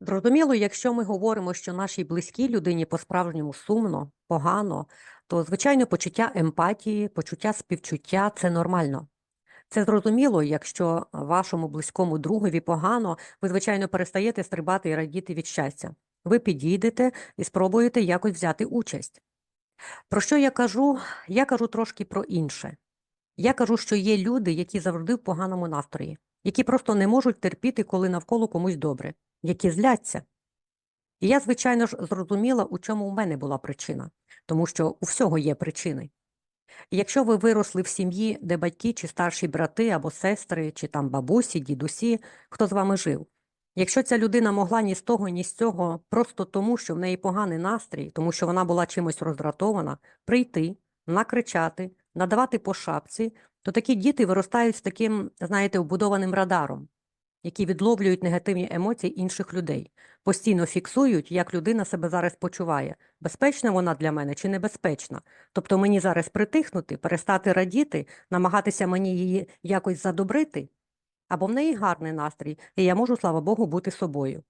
Зрозуміло, якщо ми говоримо, що нашій близькій людині по-справжньому сумно, погано, то, звичайно, почуття емпатії, почуття співчуття це нормально. Це зрозуміло, якщо вашому близькому другові погано, ви, звичайно, перестаєте стрибати і радіти від щастя. Ви підійдете і спробуєте якось взяти участь. Про що я кажу? Я кажу трошки про інше. Я кажу, що є люди, які завжди в поганому настрої, які просто не можуть терпіти, коли навколо комусь добре, які зляться. І я, звичайно ж, зрозуміла, у чому у мене була причина, тому що у всього є причини. І якщо ви виросли в сім'ї, де батьки чи старші брати або сестри, чи там бабусі, дідусі, хто з вами жив, якщо ця людина могла ні з того, ні з цього, просто тому, що в неї поганий настрій, тому що вона була чимось роздратована, прийти, накричати, надавати по шапці, то такі діти виростають з таким, знаєте, вбудованим радаром, які відловлюють негативні емоції інших людей, постійно фіксують, як людина себе зараз почуває, безпечна вона для мене чи небезпечна. Тобто мені зараз притихнути, перестати радіти, намагатися мені її якось задобрити, або в неї гарний настрій, і я можу, слава Богу, бути собою.